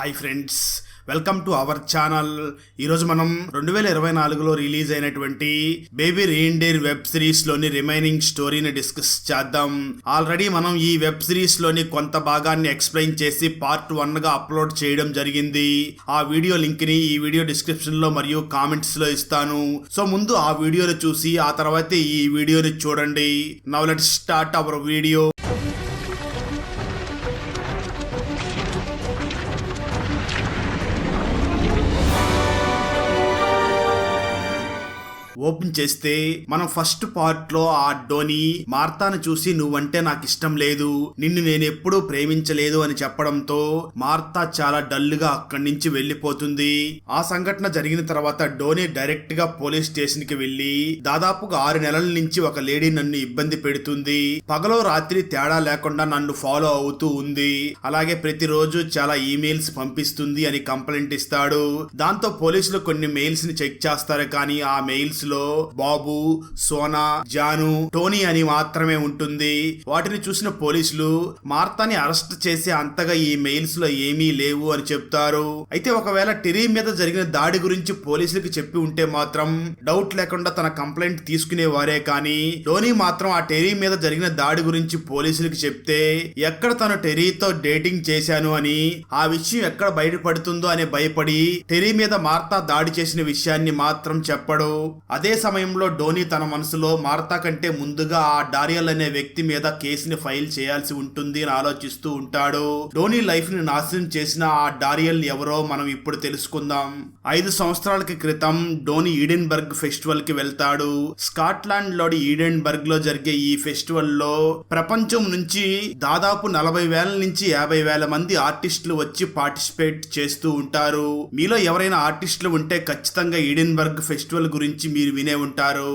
Hi friends welcome to our channel. ఈరోజు మనం రెండు వేల ఇరవై నాలుగులో రిలీజ్ అయినటువంటి బేబీ రీండేర్ వెబ్ సిరీస్లోని రిమైనింగ్ స్టోరీని డిస్కస్ చేద్దాం. ఆల్రెడీ మనం ఈ వెబ్ సిరీస్లోని కొంత భాగాన్ని ఎక్స్ప్లెయిన్ చేసి పార్ట్ వన్గా అప్లోడ్ చేయడం జరిగింది. ఆ వీడియో లింక్ని ఈ వీడియో డిస్క్రిప్షన్లో మరియు కామెంట్స్లో ఇస్తాను. సో ముందు ఆ వీడియోని చూసి ఆ తర్వాత ఈ వీడియోని చూడండి. Now let start our video. Open చేస్తే మనం ఫస్ట్ పార్ట్లో ఆ డోని మార్తాను చూసి నువ్వంటే నాకు ఇష్టం లేదు నిన్ను నేను ఎప్పుడూ ప్రేమించలేదు అని చెప్పడంతో మార్తా చాలా డల్గా అక్కడి నుంచి వెళ్ళిపోతుంది ఆ సంఘటన జరిగిన తర్వాత డోని డైరెక్ట్గా పోలీస్ స్టేషన్కి వెళ్ళి దాదాపుగా ఆరు నెలల నుంచి ఒక లేడీ నన్ను ఇబ్బంది పెడుతుంది. పగలో రాత్రి తేడా లేకుండా నన్ను ఫాలో అవుతూ ఉంది. అలాగే ప్రతిరోజు చాలా ఈమెయిల్స్ పంపిస్తుంది అని కంప్లైంట్ ఇస్తాడు. దాంతో పోలీసులు కొన్ని మెయిల్స్ని చెక్ చేస్తారు కానీ ఆ మెయిల్స్లో బాబు సోనా జాను టోనీ అని మాత్రమే ఉంటుంది. వాటిని చూసిన పోలీసులు మార్తాని అరెస్ట్ చేసే అంతగా ఈ మెయిల్స్లో ఏమీ లేవు అని చెప్తారు. అయితే ఒకవేళ టెరీ మీద జరిగిన దాడి గురించి పోలీసులకు చెప్పి ఉంటే మాత్రం డౌట్ లేకుండా తన కంప్లైంట్ తీసుకునేవారే కానీ టోనీ మాత్రం ఆ టెరీ మీద జరిగిన దాడి గురించి పోలీసులకు చెప్తే ఎక్కడ తను టెరీతో డేటింగ్ చేశాను అని ఆ విషయం ఎక్కడ బయటపడుతుందో అని భయపడి టెరీ మీద మార్తా దాడి చేసిన విషయాన్ని మాత్రం చెప్పడు. అదే సమయంలో ధోని తన మనసులో మార్తా కంటే ముందుగా ఆ డారియల్ అనే వ్యక్తి మీద కేసుని ఫైల్ చేయాల్సి ఉంటుంది అని ఆలోచిస్తూ ఉంటాడు. ధోని లైఫ్ని నాశనం చేసిన ఆ డారియల్ ఎవరో మనం ఇప్పుడు తెలుసుకుందాం. ఐదు సంవత్సరాలకి క్రితం ధోని ఈడెన్బర్గ్ ఫెస్టివల్కి వెళ్తాడు. స్కాట్లాండ్లోని ఈడెన్బర్గ్లో జరిగే ఈ ఫెస్టివల్లో ప్రపంచం నుంచి దాదాపు నలభై వేల నుంచి యాభై వేల మంది ఆర్టిస్టులు వచ్చి పార్టిసిపేట్ చేస్తూ ఉంటారు. మీలో ఎవరైనా ఆర్టిస్టులు ఉంటే ఖచ్చితంగా ఈడెన్బర్గ్ ఫెస్టివల్ గురించి మీరు వినే ఉంటారు.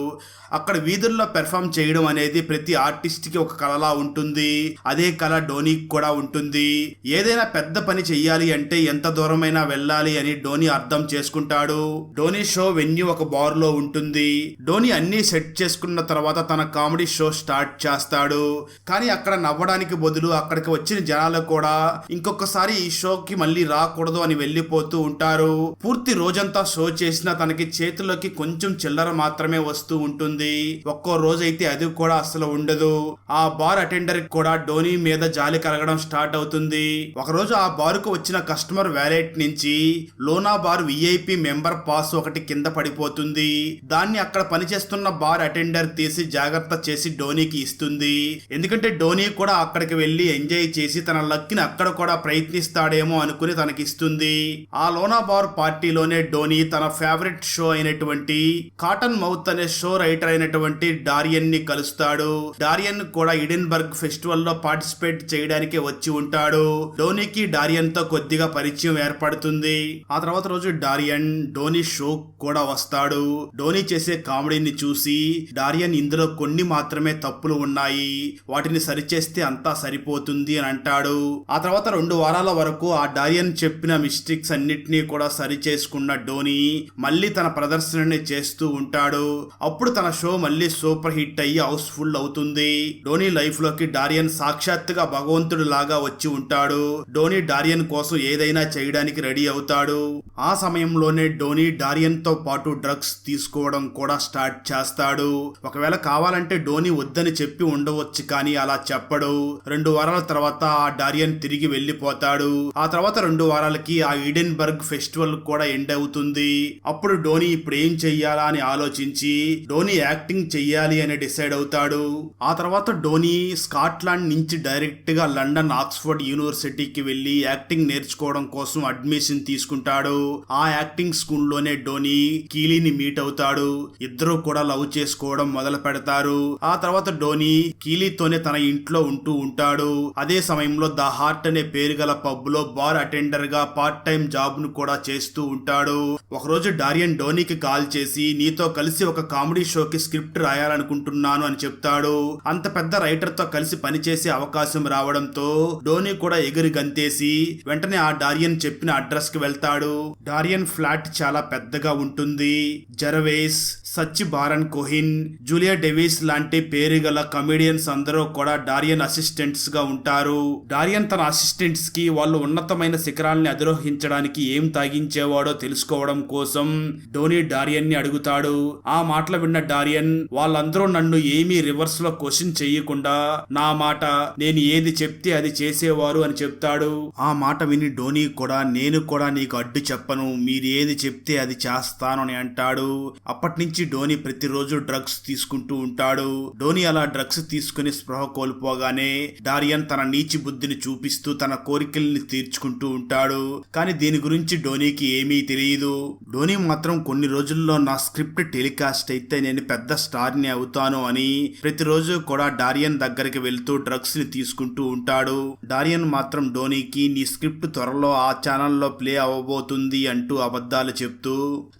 అక్కడ వీధుల్లో పెర్ఫామ్ చేయడం అనేది ప్రతి ఆర్టిస్ట్కి ఒక కళలా ఉంటుంది. అదే కళ డోనీకి కూడా ఉంటుంది. ఏదైనా పెద్ద పని చెయ్యాలి అంటే ఎంత దూరమైనా వెళ్ళాలి అని డోనీ అర్థం చేసుకుంటాడు. డోనీ షో వెన్యూ ఒక బార్లో ఉంటుంది. డోనీ అన్ని సెట్ చేసుకున్న తర్వాత తన కామెడీ షో స్టార్ట్ చేస్తాడు. కానీ అక్కడ నవ్వడానికి బదులు అక్కడికి వచ్చిన జనాలు కూడా ఇంకొకసారి ఈ షోకి మళ్ళీ రాకూడదు అని వెళ్ళిపోతూ ఉంటారు. పూర్తి రోజంతా షో చేసినా తనకి చేతిలోకి కొంచెం చిల్లర మాత్రమే వస్తూ ఉంటుంది. ఒక్కో రోజైతే అది కూడా అసలు ఉండదు. ఆ బార్ అటెండర్ కూడా ధోని మీద జాలి కలగడం స్టార్ట్ అవుతుంది. ఒకరోజు ఆ బార్కు వచ్చిన కస్టమర్ వ్యాలెట్ నుంచి లోనా బార్ విఐపి మెంబర్ పాస్ ఒకటి కింద పడిపోతుంది. దాన్ని అక్కడ పనిచేస్తున్న బార్ అటెండర్ తీసి జాగ్రత్త చేసి ధోనికి ఇస్తుంది. ఎందుకంటే ధోని కూడా అక్కడికి వెళ్ళి ఎంజాయ్ చేసి తన లక్కిని అక్కడ కూడా ప్రయత్నిస్తాడేమో అనుకుని తనకిస్తుంది. ఆ లోనా బార్ పార్టీలోనే ధోని తన ఫేవరెట్ షో అయినటువంటి కాటన్ మౌత్ అనే షో రైటర్ అయినటువంటి డారియన్ని కలుస్తాడు. డారియన్ కూడా ఇడెన్బర్గ్ ఫెస్టివల్లో పార్టిసిపేట్ చేయడానికి వచ్చి ఉంటాడు. డోనీకి డారియన్తో కొద్దిగా పరిచయం ఏర్పడుతుంది. ఆ తర్వాత రోజు డారియన్ డోనీ షో కూడా వస్తాడు. డోనీ చేసే కామెడీని చూసి డారియన్ ఇందులో కొన్ని మాత్రమే తప్పులు ఉన్నాయి. వాటిని సరిచేస్తే అంతా సరిపోతుంది అని అంటాడు. ఆ తర్వాత రెండు వారాల వరకు ఆ డారియన్ చెప్పిన మిస్టేక్స్ అన్నిటినీ కూడా సరి చేసుకున్న డోనీ మళ్ళీ తన ప్రదర్శనని చేస్తూ ఉంటాడు. అప్పుడు తన షో మళ్ళీ సూపర్ హిట్ అయ్యి హౌస్ఫుల్ అవుతుంది. డోనీ లైఫ్లోకి డారియన్ సాక్షాత్తుగా భగవంతుడు లాగా వచ్చి ఉంటాడు. డోనీ డారియన్ కోసం ఏదైనా చేయడానికి రెడీ అవుతాడు. ఆ సమయంలోనే డోనీ డారియన్తో పాటు డ్రగ్స్ తీసుకోవడం కూడా స్టార్ట్ చేస్తాడు. ఒకవేళ కావాలంటే డోనీ వద్దని చెప్పి ఉండవచ్చు కానీ అలా చెప్పడు. రెండు వారాల తర్వాత ఆ డారియన్ తిరిగి వెళ్ళిపోతాడు. ఆ తర్వాత రెండు వారాలకి ఆ ఈడెన్బర్గ్ ఫెస్టివల్ కూడా ఎండ్ అవుతుంది. అప్పుడు డోనీ ఇప్పుడు ఏం చెయ్యాలా అని ఆలోచించి ధోని యాక్టింగ్ చెయ్యాలి అని డిసైడ్ అవుతాడు. ఆ తర్వాత ధోని స్కాట్లాండ్ నుంచి డైరెక్ట్గా లండన్ ఆక్స్ఫర్డ్ యూనివర్సిటీకి వెళ్ళి యాక్టింగ్ నేర్చుకోవడం కోసం అడ్మిషన్ తీసుకుంటాడు. ఆ యాక్టింగ్ స్కూల్లోనే డోనీ కీలీని మీట్ అవుతాడు. ఇద్దరు కూడా లవ్ చేసుకోవడం మొదలు పెడతారు. ఆ తర్వాత ధోని కీలీతోనే తన ఇంట్లో ఉంటూ ఉంటాడు. అదే సమయంలో ద హార్ట్ అనే పేరు గల పబ్లో బార్ అటెండర్గా పార్ట్ టైం జాబ్ను కూడా చేస్తూ ఉంటాడు. ఒకరోజు డారియన్ ధోనికి కాల్ చేసి నీతో ధోనితో కలిసి ఒక కామెడీ షోకి స్క్రిప్ట్ రాయాలనుకుంటున్నాను అని చెప్తాడు. అంత పెద్ద రైటర్తో కలిసి పనిచేసే అవకాశం రావడంతో ధోని కూడా ఎగిరి గంతేసి వెంటనే ఆ డారియన్ చెప్పిన అడ్రస్కి వెళ్తాడు. డారియన్ ఫ్లాట్ చాలా పెద్దగా ఉంటుంది. Gervais Sacha Baron Cohen Julia Davis లాంటి పేరు గల కమెడియన్స్ అందరూ కూడా డారియన్ అసిస్టెంట్స్గా ఉంటారు. డారియన్ తన అసిస్టెంట్స్కి వాళ్ళు ఉన్నతమైన శిఖరాల్ని అధిరోహించడానికి ఏం తాగించేవాడో తెలుసుకోవడం కోసం ధోని డారియన్ని అడుగుతాడు. ఆ మాటలు విన్న డారియన్ వాళ్ళందరూ నన్ను ఏమీ రివర్స్లో క్వశ్చన్ చేయకుండా నా మాట నేను ఏది చెప్తే అది చేసేవారు అని చెప్తాడు. ఆ మాట విని ధోని కూడా నేను కూడా నీకు అడ్డు చెప్పను మీరు ఏది చెప్తే అది చేస్తాను అని అంటాడు. అప్పటి నుంచి ధోని ప్రతిరోజు డ్రగ్స్ తీసుకుంటూ ఉంటాడు. ధోని అలా డ్రగ్స్ తీసుకుని స్పృహ కోల్పోగానే డారియన్ తన నీచి బుద్ధిని చూపిస్తూ తన కోరికల్ని తీర్చుకుంటూ ఉంటాడు. కానీ దీని గురించి ధోనికి ఏమీ తెలియదు ధోని మాత్రం కొన్ని రోజుల్లో నా స్క్రిప్ట్ టెలికాస్ట్ అయితే నేను పెద్ద స్టార్ని అవుతాను అని ప్రతిరోజు కూడా డారియన్ దగ్గరికి వెళ్తూ డ్రగ్స్ని తీసుకుంటూ ఉంటాడు. డారియన్ మాత్రం ధోనికి నీ స్క్రిప్ట్ త్వరలో ఆ ఛానల్లో ప్లే అవ్వబోతుంది అంటూ అబద్ధాలు చెప్తూ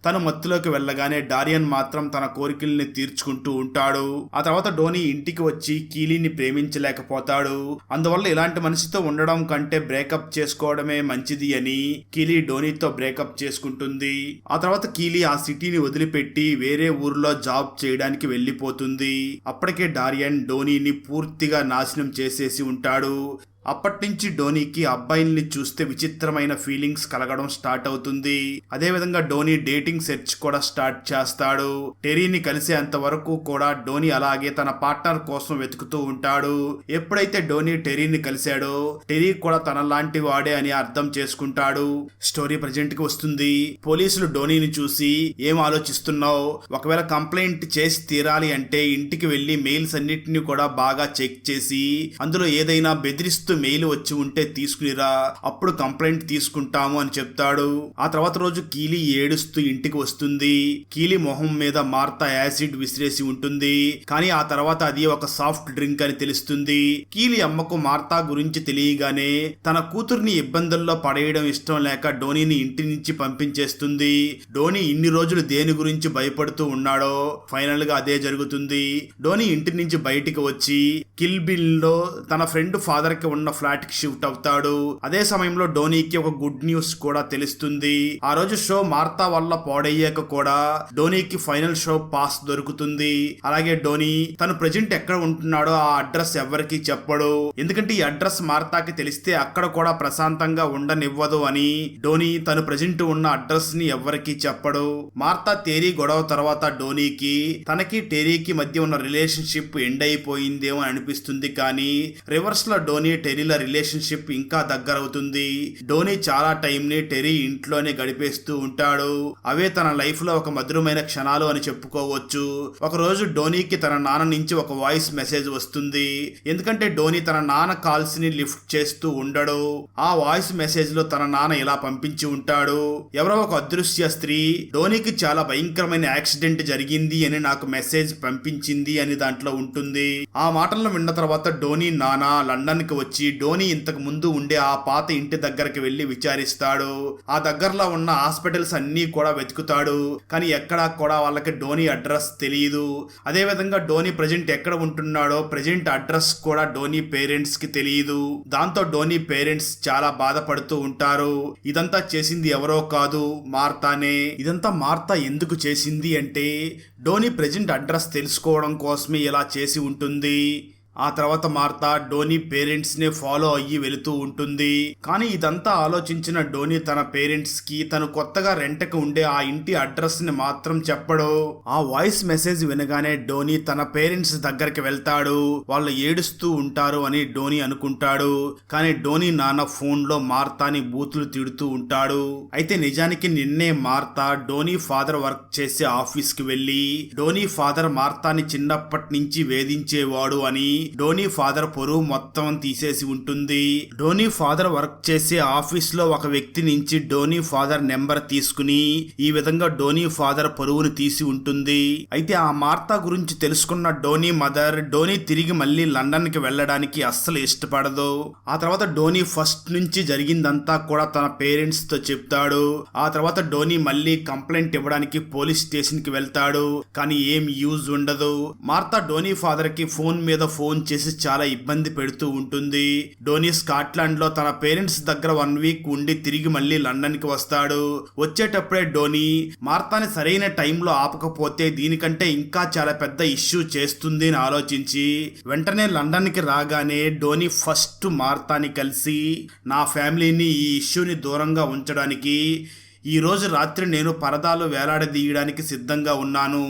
తను మత్తులోకి వెళ్ళగానే డారియన్ మాత్రం తన కోరికల్ని తీర్చుకుంటూ ఉంటాడు. ఆ తర్వాత ధోని ఇంటికి వచ్చి కీలీని ప్రేమించలేకపోతాడు. అందువల్ల ఇలాంటి మనిషితో ఉండడం కంటే బ్రేకప్ చేసుకోవడమే మంచిది అని కీలీ ధోనితో బ్రేకప్ చేసుకుంటుంది. ఆ తర్వాత కీలీ ఆ సిటీని వదిలిపెట్టి వేరే ఊర్లో జాబ్ చేయడానికి వెళ్ళిపోతుంది. అప్పటికే డారియన్ ధోనీని పూర్తిగా నాశనం చేసేసి ఉంటాడు. అప్పటినుంచి ధోనీకి అబ్బాయిల్ని చూస్తే విచిత్రమైన ఫీలింగ్స్ కలగడం స్టార్ట్ అవుతుంది. అదే విధంగా ధోని డేటింగ్ సెర్చ్ కూడా స్టార్ట్ చేస్తాడు. టెరీని కలిసేంత వరకు కూడా ధోని అలాగే తన పార్ట్నర్ కోసం వెతుకుతూ ఉంటాడు. ఎప్పుడైతే ధోని టెరీని కలిశాడో టెరీ కూడా తన లాంటి వాడే అని అర్థం చేసుకుంటాడు. స్టోరీ ప్రజెంట్కి వస్తుంది. పోలీసులు ధోనిని చూసి ఏం ఆలోచిస్తున్నావు? ఒకవేళ కంప్లైంట్ చేసి తీరాలి అంటే ఇంటికి వెళ్ళి మెయిల్స్ అన్నిటిని కూడా బాగా చెక్ చేసి అందులో ఏదైనా బెదిరిస్తూ మెయిల్ వచ్చి ఉంటే తీసుకునిరా అప్పుడు కంప్లైంట్ తీసుకుంటాము అని చెప్తాడు. ఆ తర్వాత రోజు కీలి ఏడుస్తూ ఇంటికి వస్తుంది. కీలి మొహం మీద మార్తా యాసిడ్ విసిరేసి ఉంటుంది. కానీ ఆ తర్వాత అది ఒక సాఫ్ట్ డ్రింక్ అని తెలుస్తుంది. కీలి అమ్మకు మార్తా గురించి తెలియగానే తన కూతుర్ని ఇబ్బందుల్లో పడేయడం ఇష్టం లేక డోనీని ఇంటి నుంచి పంపించేస్తుంది. డోనీ ఇన్ని రోజులు దేని గురించి భయపడుతూ ఉన్నాడో ఫైనల్గా అదే జరుగుతుంది. డోనీ ఇంటి నుంచి బయటికి వచ్చి కిల్ బిల్లో తన ఫ్రెండ్ ఫాదర్కి ఉన్న ఫ్లాట్కి షిఫ్ట్ అవుతాడు. అదే సమయంలో డోనీకి ఒక గుడ్ న్యూస్ కూడా తెలుస్తుంది. ఆ రోజు షో మార్తా వల్ల పాడయ్యాక కూడా డోనీకి ఫైనల్ షో పాస్ దొరుకుతుంది. అలాగే ధోని తను ప్రజెంట్ ఎక్కడ ఉంటున్నాడో ఆ అడ్రస్ ఎవరికి చెప్పడు. ఎందుకంటే ఈ అడ్రస్ మార్తాకి తెలిస్తే అక్కడ కూడా ప్రశాంతంగా ఉండనివ్వదు అని ధోని తను ప్రజెంట్ ఉన్న అడ్రస్ని ఎవ్వరికి చెప్పడు. మార్తా తేరీ గొడవ తర్వాత డోనీకి తనకి టెరీకి మధ్య ఉన్న రిలేషన్షిప్ ఎండ్ అయిపోయిందేమో అనిపిస్తుంది కానీ రివర్స్లో డోనీ టెరీల రిలేషన్షిప్ ఇంకా దగ్గరవుతుంది. డోనీ చాలా టైం ని టెరీ ఇంట్లోనే గడిపేస్తూ ఉంటాడు. అవే తన లైఫ్లో ఒక మధురమైన క్షణాలు అని చెప్పుకోవచ్చు. ఒక రోజు డోనీకి తన నాన్న నుంచి ఒక వాయిస్ మెసేజ్ వస్తుంది. ఎందుకంటే డోనీ తన నాన్న కాల్స్ని లిఫ్ట్ చేస్తూ ఉండడు. ఆ వాయిస్ మెసేజ్లో తన నాన్న ఇలా పంపించి ఉంటాడు. ఎవరో ఒక అదృశ్య స్త్రీ డోనీకి చాలా భయంకరమైన యాక్సిడెంట్ జరిగింది అని నాకు మెసేజ్ పంపించింది అని దాంట్లో ఉంటుంది. ఆ మాటలను విన్న తర్వాత డోనీ నానా లండన్కి వచ్చి డోనీ ఇంతకు ముందు ఉండే ఆ పాత ఇంటి దగ్గరికి వెళ్ళి విచారిస్తాడు. ఆ దగ్గరలో ఉన్న హాస్పిటల్స్ అన్నీ కూడా వెతుకుతాడు. కానీ ఎక్కడా కూడా వాళ్ళకి డోనీ అడ్రస్ తెలియదు అదే విధంగా ప్రజెంట్ ఎక్కడ ఉంటున్నాడో ప్రజెంట్ అడ్రస్ కూడా డోనీ పేరెంట్స్కి తెలియదు దాంతో డోనీ పేరెంట్స్ చాలా బాధపడుతూ ఉంటారు. ఇదంతా చేసింది ఎవరో కాదు మార్తానే. ఇదంతా మార్తా ఎందుకు చేసింది అంటే డోనీ ప్రజెంట్ అడ్రస్ తెలుసుకోవడం కోసమే ఇలా చేసి ఉంటుంది. ఆ తర్వాత మార్తా డోనీ పేరెంట్స్ నే ఫాలో అయ్యి వెళుతూ ఉంటుంది. కానీ ఇదంతా ఆలోచించిన డోనీ తన పేరెంట్స్కి తను కొత్తగా రెంట్కి ఉండే ఆ ఇంటి అడ్రస్ని మాత్రం చెప్పడు. ఆ వాయిస్ మెసేజ్ వినగానే డోనీ తన పేరెంట్స్ దగ్గరికి వెళ్తాడు. వాళ్ళు ఏడుస్తూ ఉంటారు అని డోనీ అనుకుంటాడు. కానీ డోనీ నాన్న ఫోన్లో మార్తాని బూతులు తిడుతూ ఉంటాడు. అయితే నిజానికి నిన్నే మార్తా డోనీ ఫాదర్ వర్క్ చేసే ఆఫీస్కి వెళ్ళి డోనీ ఫాదర్ మార్తాని చిన్నప్పటి నుంచి వేధించేవాడు అని ధోని ఫాదర్ పొరువు మొత్తం తీసేసి ఉంటుంది. ధోని ఫాదర్ వర్క్ చేసే ఆఫీస్లో ఒక వ్యక్తి నుంచి ధోని ఫాదర్ నెంబర్ తీసుకుని ఈ విధంగా ధోని ఫాదర్ పొరువును తీసి ఉంటుంది. అయితే ఆ మార్తా గురించి తెలుసుకున్న ధోని మదర్ ధోని తిరిగి మళ్ళీ లండన్కి వెళ్ళడానికి అస్సలు ఇష్టపడదు. ఆ తర్వాత ధోని ఫస్ట్ నుంచి జరిగిందంతా కూడా తన పేరెంట్స్తో చెప్తాడు. ఆ తర్వాత ధోని మళ్ళీ కంప్లైంట్ ఇవ్వడానికి పోలీస్ స్టేషన్కి వెళ్తాడు. కానీ ఏం యూజ్ ఉండదు. మార్తా ధోని ఫాదర్కి ఫోన్ మీద ఫోన్ ఫోన్ చేసి చాలా ఇబ్బంది పెడుతూ ఉంటుంది. డోనీ స్కాట్లాండ్లో తన పేరెంట్స్ దగ్గర వన్ వీక్ ఉండి తిరిగి మళ్ళీ లండన్కి వస్తాడు. వచ్చేటప్పుడే డోనీ మార్తాని సరైన టైంలో ఆపకపోతే దీనికంటే ఇంకా చాలా పెద్ద ఇష్యూ చేస్తుంది అని ఆలోచించి వెంటనే లండన్కి రాగానే డోనీ ఫస్ట్ మార్తాని కలిసి నా ఫ్యామిలీని ఈ ఇష్యూని దూరంగా ఉంచడానికి ఈ రోజు రాత్రి నేను పరదాలు వేలాడదీయడానికి సిద్ధంగా ఉన్నాను.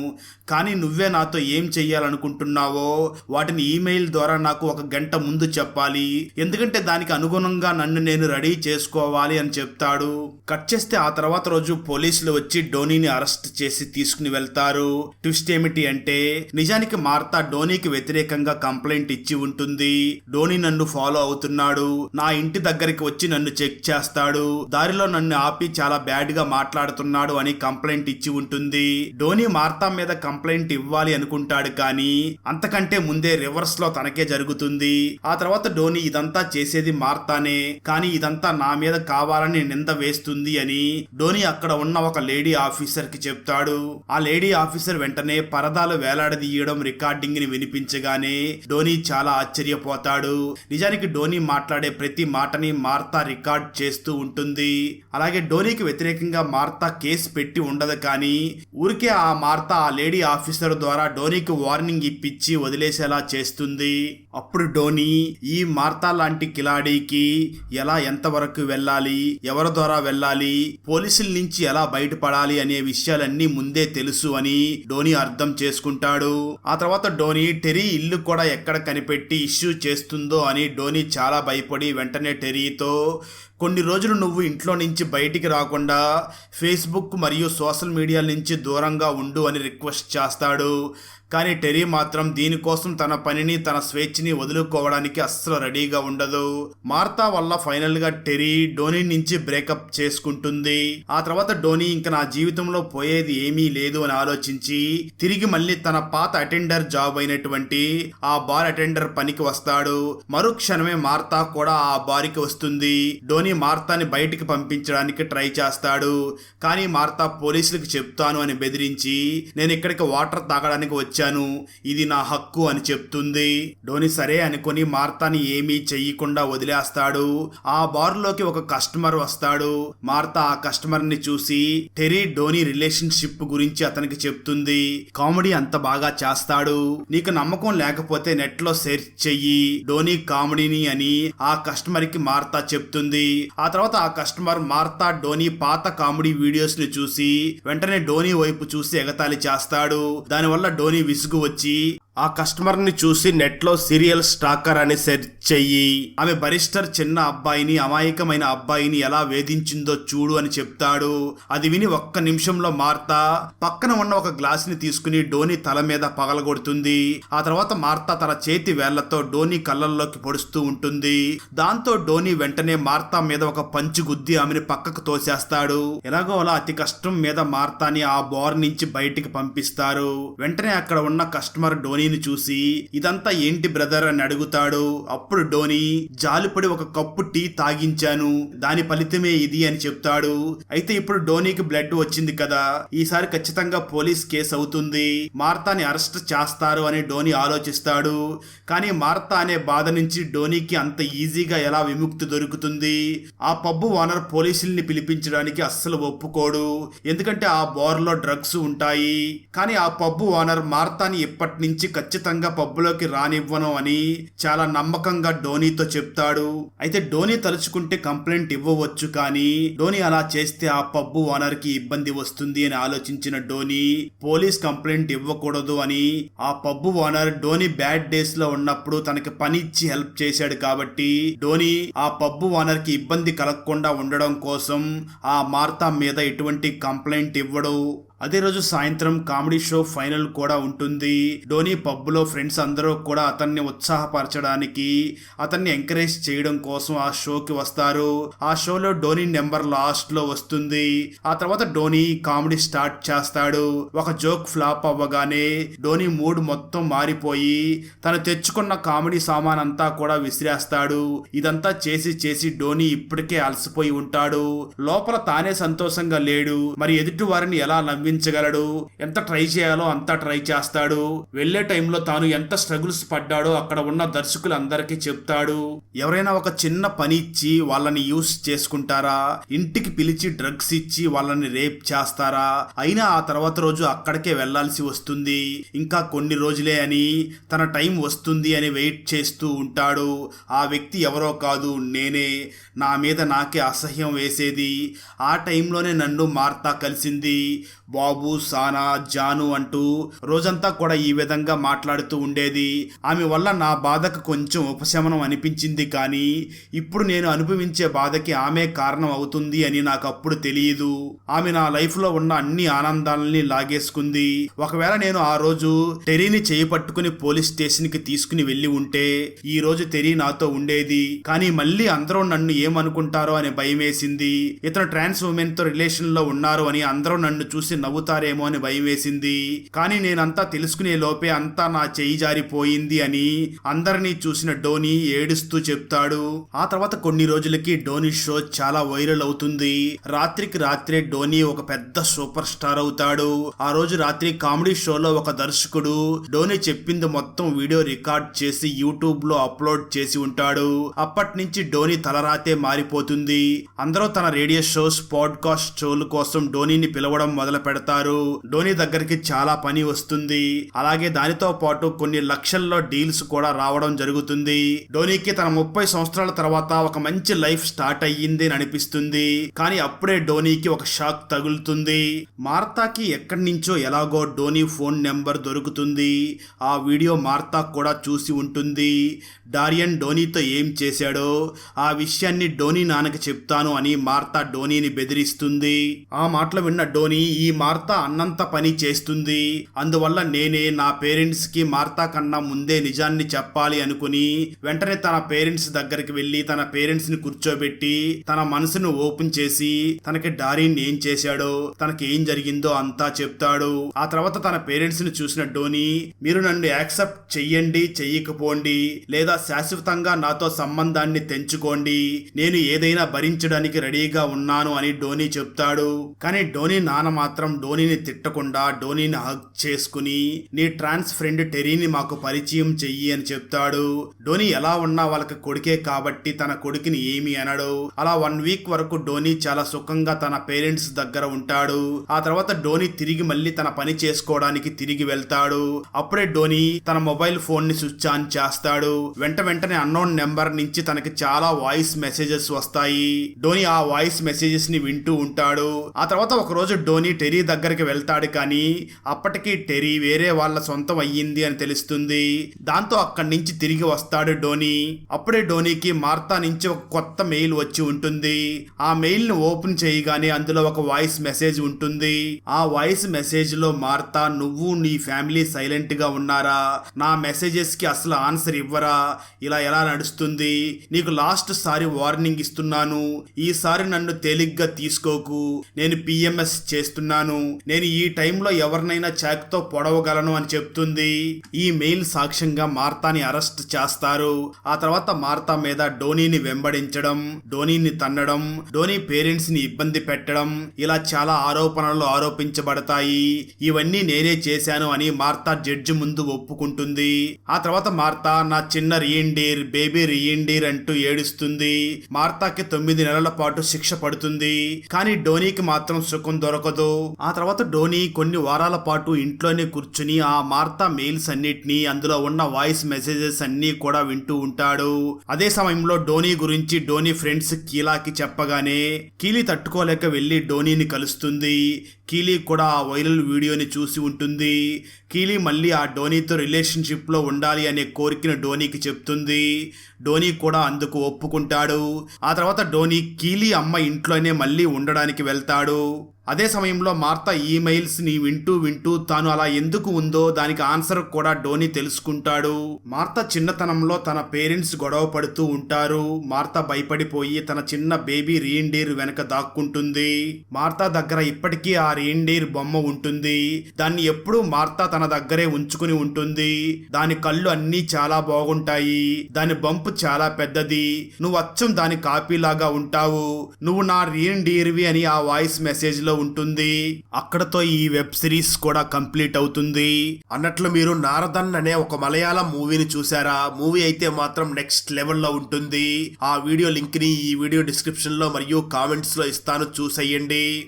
కానీ నువ్వే నాతో ఏం చెయ్యాలనుకుంటున్నావో? వాటిని ఈమెయిల్ ద్వారా నాకు ఒక గంట ముందు చెప్పాలి. ఎందుకంటే దానికి అనుగుణంగా నన్ను నేను రెడీ చేసుకోవాలి అని చెప్తాడు. కట్ చేస్తే ఆ తర్వాత రోజు పోలీసులు వచ్చి డోనీని అరెస్ట్ చేసి తీసుకుని వెళ్తారు. ట్విస్ట్ ఏమిటి అంటే నిజానికి మార్తా డోనీకి వ్యతిరేకంగా కంప్లైంట్ ఇచ్చి ఉంటుంది. డోనీ నన్ను ఫాలో అవుతున్నాడు. నా ఇంటి దగ్గరికి వచ్చి నన్ను చెక్ చేస్తాడు. దారిలో నన్ను ఆపి చాలా బ్యాడ్గా మాట్లాడుతున్నాడు అని కంప్లైంట్ ఇచ్చి ఉంటుంది. డోనీ మార్తా మీద కంప్లైంట్ కంప్లైంట్ ఇవ్వాలి అనుకుంటాడు కానీ అంతకంటే ముందే రివర్స్లో తనకే జరుగుతుంది. ఆ తర్వాత ధోని ఇదంతా చేసేది మార్తానే కానీ ఇదంతా నా మీద కావాలని నింద వేస్తుంది అని ధోని అక్కడ ఉన్న ఒక లేడీ ఆఫీసర్కి చెప్తాడు. ఆ లేడీ ఆఫీసర్ వెంటనే పరదాలు వేలాడదీయడం రికార్డింగ్ని వినిపించగానే ధోని చాలా ఆశ్చర్యపోతాడు. నిజానికి ధోని మాట్లాడే ప్రతి మాటని మార్తా రికార్డ్ చేస్తూ ఉంటుంది. అలాగే ధోనికి వ్యతిరేకంగా మార్తా కేసు పెట్టి ఉండదు కానీ ఊరికే ఆ మార్తా ఆ లేడీ ఆఫీసర్ ద్వారా డోనీకి వార్నింగ్ ఇప్పించి వదిలేసేలా చేస్తుంది. అప్పుడు ధోని ఈ మార్తా లాంటి కిలాడీకి ఎలా ఎంతవరకు వెళ్ళాలి ఎవరి ద్వారా వెళ్ళాలి పోలీసుల నుంచి ఎలా బయటపడాలి అనే విషయాలన్నీ ముందే తెలుసు అని ధోని అర్థం చేసుకుంటాడు. ఆ తర్వాత ధోని టెరీ ఇల్లు కూడా ఎక్కడ కనిపెట్టి ఇష్యూ చేస్తుందో అని ధోని చాలా భయపడి వెంటనే టెరీతో కొన్ని రోజులు నువ్వు ఇంట్లో నుంచి బయటికి రాకుండా ఫేస్బుక్ మరియు సోషల్ మీడియా నుంచి దూరంగా ఉండు అని రిక్వెస్ట్ చేస్తాడు. కానీ టెరీ మాత్రం దీనికోసం తన పనిని తన స్వేచ్ఛని వదులుకోవడానికి అస్సలు రెడీగా ఉండదు. మార్తా వల్ల ఫైనల్గా టెరీ డోనీ నుంచి బ్రేకప్ చేసుకుంటుంది. ఆ తర్వాత డోనీ ఇంకా నా జీవితంలో పోయేది ఏమీ లేదు అని ఆలోచించి తిరిగి మళ్ళీ తన పాత అటెండర్ జాబ్ అయినటువంటి ఆ బార్ అటెండర్ పనికి వస్తాడు. మరుక్షణమే మార్తా కూడా ఆ బారికి వస్తుంది. డోనీ మార్తాని బయటికి పంపించడానికి ట్రై చేస్తాడు. కానీ మార్తా పోలీసులకు చెప్తాను అని బెదిరించి నేను ఇక్కడికి వాటర్ తాగడానికి వచ్చి వచ్చాను. ఇది నా హక్కు అని చెప్తుంది. డోని సరే అనుకొని మార్తాని ఏమీ చెయ్యకుండా వదిలేస్తాడు. ఆ బార్లోకి ఒక కస్టమర్ వస్తాడు. మార్తా ఆ కస్టమర్ని చూసి టెరీ డోనీ రిలేషన్షిప్ గురించి అతనికి చెప్తుంది. కామెడీ అంత బాగా చేస్తాడు. నీకు నమ్మకం లేకపోతే నెట్లో సెర్చ్ చెయ్యి. డోనీ కామెడీని అని ఆ కస్టమర్కి మార్తా చెప్తుంది. ఆ తర్వాత ఆ కస్టమర్ మార్తా డోనీ పాత కామెడీ వీడియోస్ని చూసి వెంటనే డోనీ వైపు చూసి ఎగతాళి చేస్తాడు. దానివల్ల డోనీ విసుగు వచ్చి ఆ కస్టమర్ని చూసి నెట్లో సీరియల్ స్టాకర్ అని సెర్చ్ చెయ్యి. ఆమె బరిస్టర్ చిన్న అబ్బాయిని అమాయకమైన అబ్బాయిని ఎలా వేధించిందో చూడు అని చెప్తాడు. అది విని ఒక్క నిమిషంలో మార్తా పక్కన ఉన్న ఒక గ్లాస్ని తీసుకుని డోనీ తల మీద పగలగొడుతుంది. ఆ తర్వాత మార్తా తన చేతి వేళ్ళతో డోనీ కళ్ళల్లోకి పొడుస్తూ ఉంటుంది. దాంతో డోనీ వెంటనే మార్తా మీద ఒక పంచి గుద్ది ఆమెను పక్కకు తోసేస్తాడు. ఎలాగో అలా అతి కష్టం మీద మార్తాని ఆ బోర్ నుంచి బయటికి పంపిస్తారు. వెంటనే అక్కడ ఉన్న కస్టమర్ డోనీని చూసి ఇదంతా ఏంటి బ్రదర్? అని అడుగుతాడు. అప్పుడు ధోని జాలిపడి ఒక కప్పు టీ తాగించాను. దాని ఫలితమే ఇది అని చెప్తాడు. అయితే ఇప్పుడు ధోనీకి బ్లడ్ వచ్చింది కదా. ఈసారి ఖచ్చితంగా పోలీస్ కేసు అవుతుంది. మార్తాని అరెస్ట్ చేస్తారు అని ధోని ఆలోచిస్తాడు. కానీ మార్తా అనే బాధ నుంచి డోనీకి అంత ఈజీగా ఎలా విముక్తి దొరుకుతుంది? ఆ పబ్బు ఓనర్ పోలీసుల్ని పిలిపించడానికి అస్సలు ఒప్పుకోడు. ఎందుకంటే ఆ బోర్లో డ్రగ్స్ ఉంటాయి. కానీ ఆ పబ్బు ఓనర్ మార్తాని ఇప్పటి నుంచి ఖచ్చితంగా పబ్బులోకి రానివ్వను అని చాలా నమ్మకంగా ధోనీతో చెప్తాడు. అయితే ధోని తలుచుకుంటే కంప్లైంట్ ఇవ్వవచ్చు కానీ ధోని అలా చేస్తే ఆ పబ్బు ఓనర్కి ఇబ్బంది వస్తుంది అని ఆలోచించిన ధోని పోలీస్ కంప్లైంట్ ఇవ్వకూడదు అని ఆ పబ్బు ఓనర్ ధోని బ్యాడ్ డేస్లో ఉన్నప్పుడు తనకి పని ఇచ్చి హెల్ప్ చేశాడు కాబట్టి ధోని ఆ పబ్బు ఓనర్కి ఇబ్బంది కలగకుండా ఉండడం కోసం ఆ మార్తా మీద ఎటువంటి కంప్లైంట్ ఇవ్వడు. అదే రోజు సాయంత్రం కామెడీ షో ఫైనల్ కూడా ఉంటుంది. ధోని పబ్లో ఫ్రెండ్స్ అందరూ కూడా అతన్ని ఉత్సాహపరచడానికి అతన్ని ఎంకరేజ్ చేయడం కోసం ఆ షోకి వస్తారు. ఆ షోలో ధోని నెంబర్ లాస్ట్లో వస్తుంది. ఆ తర్వాత ధోని కామెడీ స్టార్ట్ చేస్తాడు. ఒక జోక్ ఫ్లాప్ అవ్వగానే ధోని మూడ్ మొత్తం మారిపోయి తను తెచ్చుకున్న కామెడీ సామాన్ అంతా కూడా విసిరేస్తాడు. ఇదంతా చేసి చేసి ధోని ఇప్పటికే అలసిపోయి ఉంటాడు. లోపల తానే సంతోషంగా లేడు. మరి ఎదుటి వారిని ఎలా నవ్వించగలడు. ఎంత ట్రై చేయాలో అంతా ట్రై చేస్తాడు. వెళ్ళే టైంలో తాను ఎంత స్ట్రగుల్స్ పడ్డాడో అక్కడ ఉన్న దర్శకులందరికీ చెప్తాడు. ఎవరైనా ఒక చిన్న పని ఇచ్చి వాళ్ళని యూస్ చేసుకుంటారా? ఇంటికి పిలిచి డ్రగ్స్ ఇచ్చి వాళ్ళని రేప్ చేస్తారా? అయినా ఆ తర్వాత రోజు అక్కడికే వెళ్ళాల్సి వస్తుంది. ఇంకా కొన్ని రోజులే అని తన టైం వస్తుంది అని వెయిట్ చేస్తూ ఉంటాడు. ఆ వ్యక్తి ఎవరో కాదు నేనే. నా మీద నాకే అసహ్యం వేసేది. ఆ టైంలోనే నన్ను మార్తా కలిసింది. బాబు సానా జాను అంటూ రోజంతా కూడా ఈ విధంగా మాట్లాడుతూ ఉండేది. ఆమె వల్ల నా బాధకు కొంచెం ఉపశమనం అనిపించింది కానీ ఇప్పుడు నేను అనుభవించే బాధకి ఆమె కారణం అవుతుంది అని నాకు అప్పుడు తెలియదు. ఆమె నా లైఫ్లో ఉన్న అన్ని ఆనందాలని లాగేసుకుంది. ఒకవేళ నేను ఆ రోజు టెరీని చేయి పట్టుకుని పోలీస్ స్టేషన్కి తీసుకుని వెళ్ళి ఉంటే ఈ రోజు తెరీ నాతో ఉండేది. కానీ మళ్ళీ అందరూ నన్ను ఏమనుకుంటారో అని భయం వేసింది ఇతను ట్రాన్స్ ఉమెన్తో రిలేషన్లో ఉన్నారు అని అందరూ నన్ను చూసి నవ్వుతారేమో అని భయం వేసింది. కానీ నేనంతా తెలుసుకునే లోపే అంతా నా చేయి జారిపోయింది అని అందరినీ చూసిన డోనీ ఏడుస్తూ చెప్తాడు. ఆ తర్వాత కొన్ని రోజులకి డోనీ షో చాలా వైరల్ అవుతుంది. రాత్రికి రాత్రే డోనీ ఒక పెద్ద సూపర్ స్టార్ అవుతాడు. ఆ రోజు రాత్రి కామెడీ షోలో ఒక దర్శకుడు డోనీ చెప్పింది మొత్తం వీడియో రికార్డ్ చేసి యూట్యూబ్లో అప్లోడ్ చేసి ఉంటాడు. అప్పటి నుంచి డోనీ తలరాతే మారిపోతుంది. అందరూ తన రేడియో షోస్ పాడ్కాస్ట్ షోల కోసం డోనీని పిలవడం మొదలు పెడతారు ధోని దగ్గరికి చాలా పని వస్తుంది. అలాగే దానితో పాటు కొన్ని లక్షల్లో డీల్స్ కూడా రావడం జరుగుతుంది. ధోనికి తన ముప్పై సంవత్సరాల తర్వాత ఒక మంచి లైఫ్ స్టార్ట్ అయ్యింది అని అనిపిస్తుంది. కానీ అప్పుడే ధోనికి ఒక షాక్ తగులుతుంది. మార్తాకి ఎక్కడి నుంచో ఎలాగో ధోని ఫోన్ నెంబర్ దొరుకుతుంది. ఆ వీడియో మార్తా కూడా చూసి ఉంటుంది. డారియన్ ధోనీతో ఏం చేశాడో ఆ విషయాన్ని ధోని నాన్నకి చెప్తాను అని మార్తా ధోనీని బెదిరిస్తుంది. ఆ మాటలు విన్న ధోని ఈ మార్తా అన్నంత పని చేస్తుంది. అందువల్ల నేనే నా పేరెంట్స్కి మార్తా కన్నా ముందే నిజాన్ని చెప్పాలి అనుకుని వెంటనే తన పేరెంట్స్ దగ్గరికి వెళ్ళి తన పేరెంట్స్ని కూర్చోబెట్టి తన మనసును ఓపెన్ చేసి తనకి డారీన్ ఏం చేశాడో తనకి ఏం జరిగిందో అంతా చెప్తాడు. ఆ తర్వాత తన పేరెంట్స్ని చూసిన డోని మీరు నన్ను యాక్సెప్ట్ చెయ్యండి చెయ్యకపోండి లేదా శాశ్వతంగా నాతో సంబంధాన్ని తెంచుకోండి నేను ఏదైనా భరించడానికి రెడీగా ఉన్నాను అని డోనీ చెప్తాడు. కానీ డోనీ నాన్న మాత్రం ధోనిని తిట్టకుండా ధోనిని హక్ చేసుకుని నీ ట్రాన్స్ ఫ్రెండ్ టెరీని మాకు పరిచయం చెయ్యి అని చెప్తాడు. ధోని ఎలా ఉన్నా వాళ్ళకి కొడుకే కాబట్టి తన కొడుకుని ఏమి అనడు. అలా వన్ వీక్ వరకు ధోని చాలా సుఖంగా తన పేరెంట్స్ దగ్గర ఉంటాడు. ఆ తర్వాత ధోని తిరిగి మళ్ళీ తన పని చేసుకోవడానికి తిరిగి వెళ్తాడు. అప్పుడే ధోని తన మొబైల్ ఫోన్ని స్విచ్ ఆన్ చేస్తాడు. వెంట వెంటనే అన్నోన్ నెంబర్ నుంచి తనకి చాలా వాయిస్ మెసేజెస్ వస్తాయి. ధోని ఆ వాయిస్ మెసేజెస్ని వింటూ ఉంటాడు. ఆ తర్వాత ఒక రోజు ధోని టెరీ దగ్గరికి వెళ్తాడు కానీ అప్పటికి టెరీ వేరే వాళ్ళ సొంతం అయ్యింది అని తెలుస్తుంది. దాంతో అక్కడి నుంచి తిరిగి వస్తాడు డోనీ. అప్పుడే డోనీకి మార్తా నుంచి ఒక కొత్త మెయిల్ వచ్చి ఉంటుంది. ఆ మెయిల్ను ఓపెన్ చేయగానే అందులో ఒక వాయిస్ మెసేజ్ ఉంటుంది. ఆ వాయిస్ మెసేజ్లో మార్తా నువ్వు నీ ఫ్యామిలీ సైలెంట్గా ఉన్నారా? నా మెసేజెస్కి అసలు ఆన్సర్ ఇవ్వరా? ఇలా ఎలా నడుస్తుంది? నీకు లాస్ట్ సారి వార్నింగ్ ఇస్తున్నాను. ఈసారి నన్ను తేలిగ్గా తీసుకోకు. నేను పిఎంఎస్ చేస్తున్నాను. నేను ఈ టైంలో ఎవరినైనా చాక్తో పొడవగలను అని చెప్తుంది. ఈ మెయిల్ సాక్ష్యంగా మార్తాని అరెస్ట్ చేస్తారు. ఆ తర్వాత మార్తా మీద డోనీని వెంబడించడం డోనీని తన్నడం డోనీ పేరెంట్స్ని ఇబ్బంది పెట్టడం ఇలా చాలా ఆరోపణలు ఆరోపించబడతాయి. ఇవన్నీ నేనే చేశాను అని మార్తా జడ్జి ముందు ఒప్పుకుంటుంది. ఆ తర్వాత మార్తా నా చిన్న రీయిండీర్ బేబీ రీయిండీర్ అంటూ ఏడుస్తుంది. మార్తాకి తొమ్మిది నెలల పాటు శిక్ష పడుతుంది. కానీ డోనీకి మాత్రం సుఖం దొరకదు. ఆ తర్వాత ధోని కొన్ని వారాల పాటు ఇంట్లోనే కూర్చుని ఆ మార్తా మెయిల్స్ అన్నిటినీ అందులో ఉన్న వాయిస్ మెసేజెస్ అన్ని కూడా వింటూ ఉంటాడు. అదే సమయంలో ధోని గురించి ధోని ఫ్రెండ్స్ కీలాకి చెప్పగానే కీలి తట్టుకోలేక వెళ్ళి ధోనీని కలుస్తుంది. కీలీ కూడా ఆ వైరల్ వీడియోని చూసి ఉంటుంది. కీలీ మళ్ళీ ఆ డోనీతో రిలేషన్షిప్లో ఉండాలి అనే కోరికను డోనీకి చెప్తుంది. డోనీ కూడా అందుకు ఒప్పుకుంటాడు. ఆ తర్వాత డోనీ కీలీ అమ్మ ఇంట్లోనే మళ్ళీ ఉండడానికి వెళ్తాడు. అదే సమయంలో మార్తా ఈమెయిల్స్ని వింటూ వింటూ తాను అలా ఎందుకు ఉందో దానికి ఆన్సర్ కూడా డోనీ తెలుసుకుంటాడు. మార్తా చిన్నతనంలో తన పేరెంట్స్ గొడవ పడుతూ ఉంటారు. మార్త భయపడిపోయి తన చిన్న బేబీ రీండీర్ వెనక దాక్కుంటుంది. మార్తా దగ్గర ఇప్పటికీ ఆ రీండీర్ బొమ్మ ఉంటుంది. దాన్ని ఎప్పుడూ మార్తా తన దగ్గరే ఉంచుకుని ఉంటుంది. దాని కళ్ళు అన్నీ చాలా బాగుంటాయి. దాని బంపు చాలా పెద్దది. నువ్వు అచ్చం దాని కాపీలాగా ఉంటావు. నువ్వు నా రీండీర్వి అని ఆ వాయిస్ మెసేజ్లో ఉంటుంది. అక్కడతో ఈ వెబ్ సిరీస్ కూడా కంప్లీట్ అవుతుంది. అన్నట్లు మీరు నారదన్ అనే ఒక మలయాళం మూవీని చూసారా మూవీ అయితే మాత్రం నెక్స్ట్ లెవెల్లో ఉంటుంది. ఆ వీడియో లింక్ని ఈ వీడియో డిస్క్రిప్షన్లో మరియు కామెంట్స్లో ఇస్తాను. చూసేయండి.